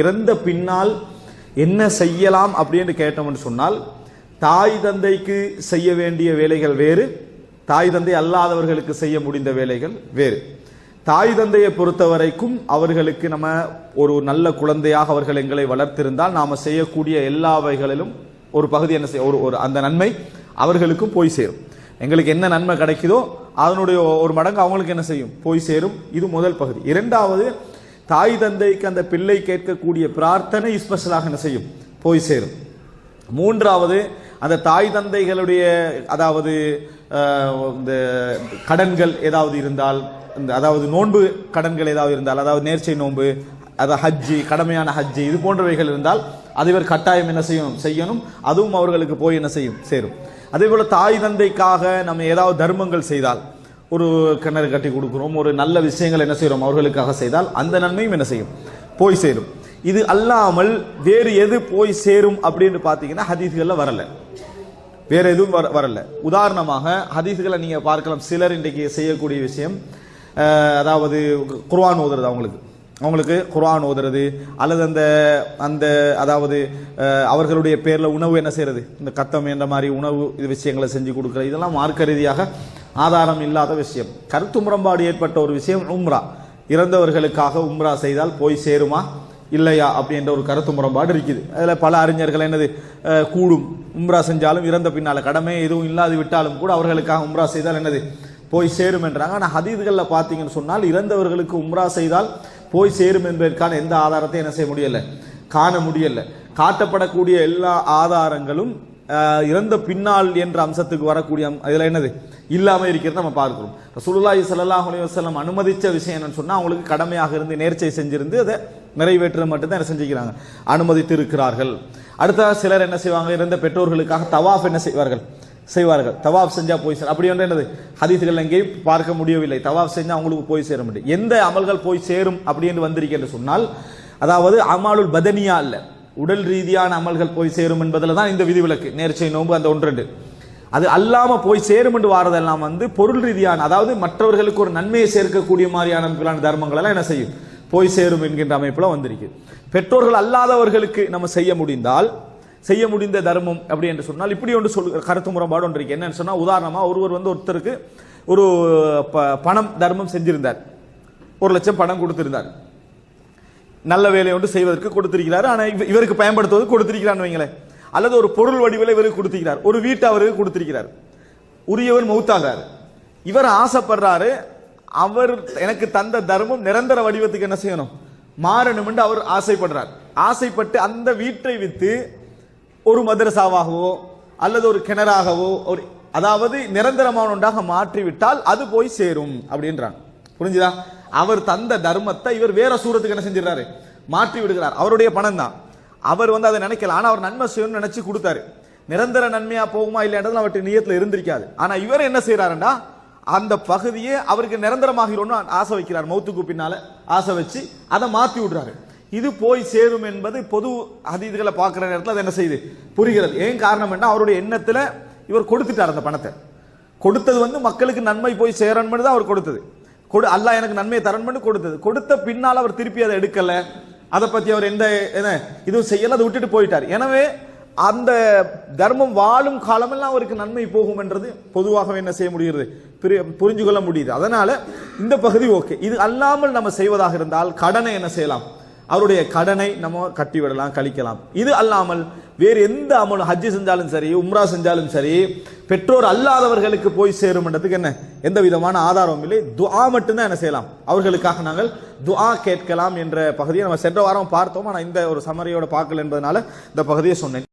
இறந்த பின்னால் என்ன செய்யலாம் அப்படின்னு கேட்டோம்னு சொன்னால் தாய் தந்தைக்கு செய்ய வேண்டிய வேலைகள் வேறு தாய் தந்தை அல்லாதவர்களுக்கு செய்ய முடிந்த வேலைகள் வேறு. தாய் தந்தையை பொறுத்த வரைக்கும் அவர்களுக்கு நம்ம ஒரு நல்ல குழந்தையாக அவர்கள் எங்களை வளர்த்திருந்தால் நாம் செய்யக்கூடிய எல்லா வகைகளிலும் ஒரு பகுதி என்ன செய்ய ஒரு ஒரு அந்த நன்மை அவர்களுக்கும் போய் சேரும். எங்களுக்கு என்ன நன்மை கிடைக்குதோ அதனுடைய ஒரு மடங்கு அவங்களுக்கு என்ன செய்யும்? போய் சேரும். இது முதல் பகுதி. இரண்டாவது தாய் தந்தைக்கு அந்த பிள்ளை கேட்கக்கூடிய பிரார்த்தனை ஸ்பெஷலாக என்ன செய்யும்? போய் சேரும். மூன்றாவது அந்த தாய் தந்தைகளுடைய அதாவது இந்த கடன்கள் ஏதாவது இருந்தால் இந்த அதாவது நோன்பு கடன்கள் ஏதாவது இருந்தால் அதாவது நேர்ச்சை நோன்பு அதாவது ஹஜ்ஜி கடமையான ஹஜ்ஜி இது போன்றவைகள் இருந்தால் அது இவர் கட்டாயம் என்ன செய்யணும் செய்யணும். அதுவும் அவர்களுக்கு போய் என்ன செய்யும்? சேரும். அதே போல் தாய் தந்தைக்காக நம்ம ஏதாவது தர்மங்கள் செய்தால் ஒரு கிணறு கட்டி கொடுக்குறோம் ஒரு நல்ல விஷயங்கள் என்ன செய்கிறோம் அவர்களுக்காக செய்தால் அந்த நன்மையும் என்ன செய்யும்? போய் சேரும். இது அல்லாமல் வேறு எது போய் சேரும் அப்படின்னு பார்த்தீங்கன்னா ஹதீஸ்களில் வரலை. வேற எதுவும் வர வரல. உதாரணமாக ஹதீஸ்களை நீங்கள் பார்க்கலாம். சிலர் இன்றைக்கு செய்யக்கூடிய விஷயம் அதாவது குர்ஆன் ஓதுறது அவங்களுக்கு. அவங்களுக்கு குர்ஆன் ஓதுறது அல்லது அந்த அந்த அதாவது அவர்களுடைய பேரில் உணவு என்ன செய்யறது? இந்த கத்தம் என்ற மாதிரி உணவு இது விஷயங்களை செஞ்சு கொடுக்குறது இதெல்லாம் மார்க்க ரீதியாக ஆதாரம் இல்லாத விஷயம். கருத்து முரண்பாடு ஏற்பட்ட ஒரு விஷயம் உம்ரா. இறந்தவர்களுக்காக உம்ரா செய்தால் போய் சேருமா? இல்லையா? அப்படின்ற ஒரு கருத்து முரண்பாடு இருக்குது. அதில் பல அறிஞர்கள் என்னது? கூடும். உம்ரா செஞ்சாலும் இறந்த பின்னால் கடமை எதுவும் இல்லாது விட்டாலும் கூட அவர்களுக்காக உம்ரா செய்தால் என்னது? போய் சேரும் என்றாங்க. ஆனால் ஹதீதுகளில் பார்த்தீங்கன்னு சொன்னால் இறந்தவர்களுக்கு உம்ரா செய்தால் போய் சேரும் என்பதற்கான எந்த ஆதாரத்தையும் என்ன செய்ய முடியலை? காண முடியல. காட்டப்படக்கூடிய எல்லா ஆதாரங்களும் இறந்த பின்னால் என்ற அம்சத்துக்கு வரக்கூடிய இதில் என்னது? இல்லாமல் இருக்கிறத நம்ம பார்க்கிறோம். ரசூலுல்லாஹி சல்லாஹ் அலைஹி அனுமதித்த விஷயம் என்னன்னு சொன்னால் அவங்களுக்கு கடமையாக இருந்து நேர்ச்சை செஞ்சிருந்து அதை நிறைவேற்ற மட்டும்தான் என்ன செஞ்சுக்கிறாங்க. அனுமதித்து இருக்கிறார்கள் அடுத்த சிலர் என்ன செய்வாங்க? இறந்த பெற்றோர்களுக்காக தவாஃப் என்ன செய்வார்கள்? செய்வார்கள். தவாஃப் செஞ்சால் போய் சேரும் அப்படி ஒன்று என்னது? ஹதீஸ்கள் எங்கேயும் பார்க்க முடியவில்லை. தவாஃப் செஞ்சால் அவங்களுக்கு போய் சேர முடியும் எந்த அமல்கள் போய் சேரும் அப்படின்னு என்று சொன்னால் அதாவது அமாலுல் பதனியா இல்லை. உடல் ரீதியான அமல்கள் போய் சேரும் என்பதில் தான் இந்த விதிவிலக்கு. நேர்ச்சை நோன்பு அந்த ஒன்று அது அல்லாமல் போய் சேரும் என்று வாரதெல்லாம் வந்து பொருள் ரீதியான அதாவது மற்றவர்களுக்கு ஒரு நன்மையை சேர்க்கக்கூடிய மாதிரியான அமைப்பிலான தர்மங்கள் எல்லாம் என்ன செய்யும்? போய் சேரும் என்கின்ற அமைப்புல வந்திருக்கு. பெற்றோர்கள் அல்லாதவர்களுக்கு நம்ம செய்ய முடிந்தால் செய்ய முடிந்த தர்மம் அப்படி என்று சொன்னால் இப்படி ஒன்று சொல் கருத்து முரண்பாடு ஒன்று இருக்கு. என்னன்னு சொன்னால் உதாரணமாக ஒருவர் வந்து ஒருத்தருக்கு ஒரு ப- பணம் தர்மம் செஞ்சிருந்தார். ஒரு லட்சம் பணம் கொடுத்திருந்தார். நல்ல வேலையை ஒன்று செய்வதற்கு கொடுத்திருக்கிறார். ஆனால் இவருக்கு பயன்படுத்துவது கொடுத்திருக்கிறான்னு வைங்களேன். அல்லது ஒரு பொருள் வடிவில் இவருக்கு கொடுத்திருக்கிறார். ஒரு வீட்டை அவருக்கு கொடுத்திருக்கிறார். உரியவர் மௌத்தாகிறார். இவர் ஆசைப்படுறாரு அவர் எனக்கு தந்த தர்மம் நிரந்தர வடிவத்துக்கு என்ன செய்யணும்? மாறணும் என்று அவர் ஆசைப்படுறார். ஆசைப்பட்டு அந்த வீட்டை விற்று ஒரு மதரசாவாகவோ அல்லது ஒரு கிணறாகவோ ஒரு அதாவது நிரந்தரமான ஒன்றாக மாற்றிவிட்டால் அது போய் சேரும் அப்படின்றாங்க புரிஞ்சுதா? அவர் தந்த தர்மத்தை இவர் வேற சூரத்துக்கு என்ன செஞ்சிடறாரு? மாற்றி விடுகிறார். அவருடைய பணம் தான் அவர் வந்து அதை நினைக்கல. ஆனால் அவர் நன்மை செய்யணும்னு நினைச்சு கொடுத்தாரு. நிரந்தர நன்மையா போகுமா இல்லைன்றது அவர்கிட்ட நியத்தில் இருந்திருக்காது. ஆனா இவர் என்ன செய்யறாருண்டா அந்த பகுதியே அவருக்கு நிரந்தரமாகிறோம்னு ஆசை வைக்கிறார் மௌத்துக்கு பின்னால ஆசை வச்சு அதை மாற்றி விடுறாரு. இது போய் சேரும் என்பது பொது அதீதுகளை பார்க்குற நேரத்தில் அது என்ன செய்யுது புரிகிறது. ஏன் காரணம் என்ன அவருடைய எண்ணத்தில் இவர் கொடுத்துட்டார் அந்த பணத்தை. கொடுத்தது வந்து மக்களுக்கு நன்மை போய் சேரணும்னு தான் அவர் கொடுத்தது. கொடு அல்லாஹ் எனக்கு நன்மையை தரணும்னு கொடுத்தது. கொடுத்த பின்னால் அவர் திருப்பி அதை எடுக்கல. அதை பத்தி அவர் எந்த என்ன இதுவும் செய்யல அதை விட்டுட்டு போயிட்டார். எனவே அந்த தர்மம் வாழும் காலமெல்லாம் அவருக்கு நன்மை போகும் என்றது பொதுவாக என்ன செய்ய முடிகிறது? புரிஞ்சு கொள்ள முடியுது. அதனால இந்த பகுதி ஓகே. இது அல்லாமல் நம்ம செய்வதாக இருந்தால் கடனை என்ன செய்யலாம்? அவருடைய கடனை நம்ம கட்டி விடலாம் கழிக்கலாம். இது அல்லாமல் வேறு எந்த அமலும் ஹஜ்ஜி செஞ்சாலும் சரி உம்ரா செஞ்சாலும் சரி பெற்றோர் அல்லாதவர்களுக்கு போய் சேரும்ன்றதுக்கு என்ன? எந்த விதமான ஆதாரமும் இல்லை. துஆ மட்டும்தான் என்ன செய்யலாம்? அவர்களுக்காக நாங்கள் துஆ கேட்கலாம் என்ற பகுதியை நம்ம சென்ற வாரம் பார்த்தோம். ஆனால் இந்த ஒரு சமரியோட பார்க்கல என்பதனால இந்த பகுதியை சொன்னேன்.